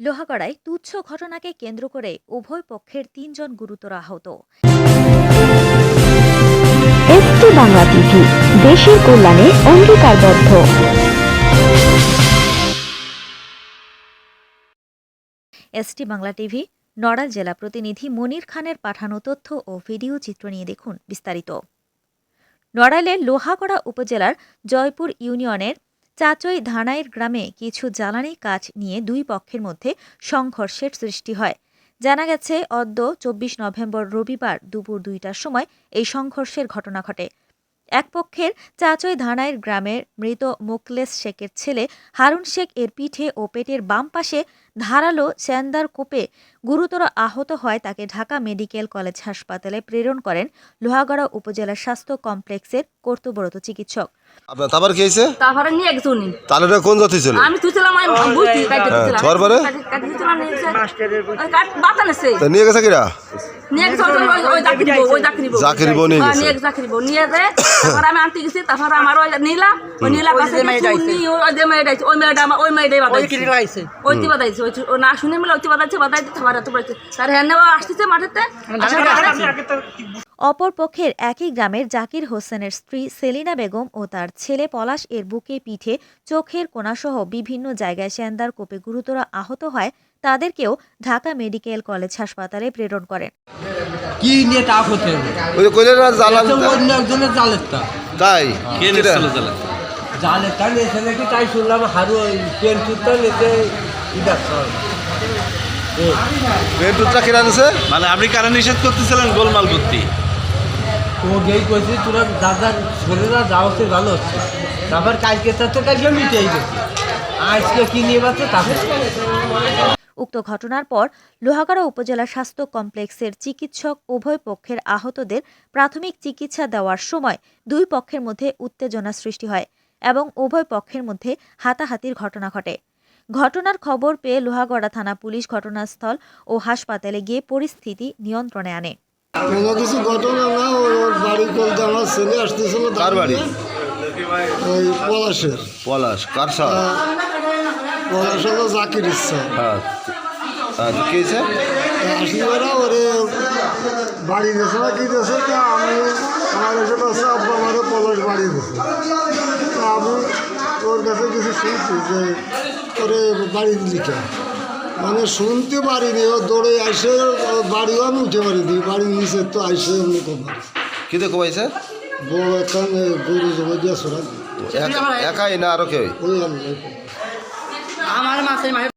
লোহাগড়ায় তুচ্ছ ঘটনাকে কেন্দ্র করে উভয় পক্ষের তিনজন গুরুতর আহত। এসটি বাংলা টিভি দেশের কল্যাণে অঙ্গীকারবদ্ধ। এসটি বাংলা টিভি নড়াইল জেলা প্রতিনিধি মনির খানের পাঠানো তথ্য ও ভিডিও চিত্র নিয়ে দেখুন বিস্তারিত। নড়াইলের লোহাগড়া উপজেলার জয়পুর ইউনিয়নের চাচই ধানাইর গ্রামে কিছু জ্বালানি কাজ নিয়ে দুই পক্ষের মধ্যে সংঘর্ষের সৃষ্টি হয়। জানা গেছে, অদ্য চব্বিশ নভেম্বর রবিবার দুপুর দুইটার সময় এই সংঘর্ষের ঘটনা ঘটে। এক পক্ষের চাচই ধানাইর গ্রামের মৃত মোকলেস শেখের ছেলে হারুন শেখ এর পিঠে ও পেটের বাম পাশে ধারালো স্যান্দার কোপে গুরুতর আহত হয় তাকে ঢাকা মেডিকেল কলেজ হাসপাতালে প্রেরণ করেন লোহাগড়া উপজেলা স্বাস্থ্য কমপ্লেক্সের কর্তব্যরত চিকিৎসক। আপনার তারপর কি হয়েছে? তারপরে নিয়ে গেছে তাহলে কোন জাতি ছিল? আমি তুইছিলাম আমি বুঝছি কাটতে হ্যাঁ, তারপরে? কাটতে দিছিলাম নিয়ে গেছে। ওই কাট বাতানেছে নিয়ে গেছে কিরা? নিয়ে গেছে ওই- ওই- ওই জাকির বউ ওই জাকির বউ। জাকির বউ নিয়ে গেছে। নিয়ে বউ। নিয়ে যায় তারপরে আমি আনতে গেছি তারপরে আমার ওই নীলা ওই নীলা কাছে ওই যে মেয়েটা আছে, ওই মেয়েটা আমার ওই মেয়েটাই বাদাইছে ওই তি বাদাইছে ওই না শুনে মিলে ওই তি বাদাইছে বাদাইতে তারপরে তো বলেছে তার। আসতেছে মাঠেতে। আসার অপর পক্ষের একই গ্রামের জাকির হোসেনের স্ত্রী সেলিনা বেগম ও তার ছেলে পলাশ এর বুকে পিঠে চোখের কোনাসহ বিভিন্ন জায়গায় সেন্দার কোপে গুরুতর আহত হয় তাদেরকেও ঢাকা মেডিকেল কলেজ হাসপাতালে প্রেরণ করেন। কি নিয়ে টাক হচ্ছে ওই যে কইলেন না জ্বালান তো অন্য একজনের জালেরটা। তাই? কে কিরা? নিচ্ছিল তাহলে জালেরটা? নিয়েছে নাকি? তাই শুনলাম হারু পেন টুটটা নিতে মেন টুথটা কিরা নিছে? মানে আপনি কারা নিষেধ করতেছিলেন গোলমাল করতে ও গেই কইছি তোরা দাদার ছেলেরা যাওয়া হচ্ছে ভালো হচ্ছে। তারপর কালকে তার তো কালকে মিটেই গেছে। আজকে কি নিয়ে পাচ্ছে তারপর উক্ত ঘটনার পর লোহাগাড়া উপজেলা স্বাস্থ্য কমপ্লেক্সের চিকিৎসক উভয় পক্ষের আহতদের প্রাথমিক চিকিৎসা দেওয়ার সময় দুই পক্ষের মধ্যে উত্তেজনা সৃষ্টি হয় এবং উভয় পক্ষের মধ্যে হাতাহাতির ঘটনা ঘটে। ঘটনার খবর পেয়ে লোহাগড়া থানা পুলিশ ঘটনাস্থল ও হাসপাতালে গিয়ে পরিস্থিতি নিয়ন্ত্রণে আনে। কোনো কিছু ঘটনা না ওর বাড়ি করতে আমার ছেলে আসতেছিল কার বাড়ি? ওই পলাশের। পলাশ কার সাল পলাশ জাকির ইচ্ছা। হ্যাঁ হ্যাঁ কি আসি ওরা ওরে বাড়ি গেছে না কি গেছে তা আমি আমার এসে কাছে আব্বা আমারও পলাশ বাড়ি গেছে তা আমি ওর কাছে কিছু শুনছি যে ওরে বাড়ি দিলি কেন মানে শুনতে পারিনি ও দৌড়ে আসে বাড়িও আমি উঠে পারি পারিনি বাড়ির নিচে তো আইসে এমনি কমার কি দেখো পাইছে বউ এখন গরু জমা দিয়ে সরা একাই না আরও কেউ? ওই আমি আমার মাসে মাসে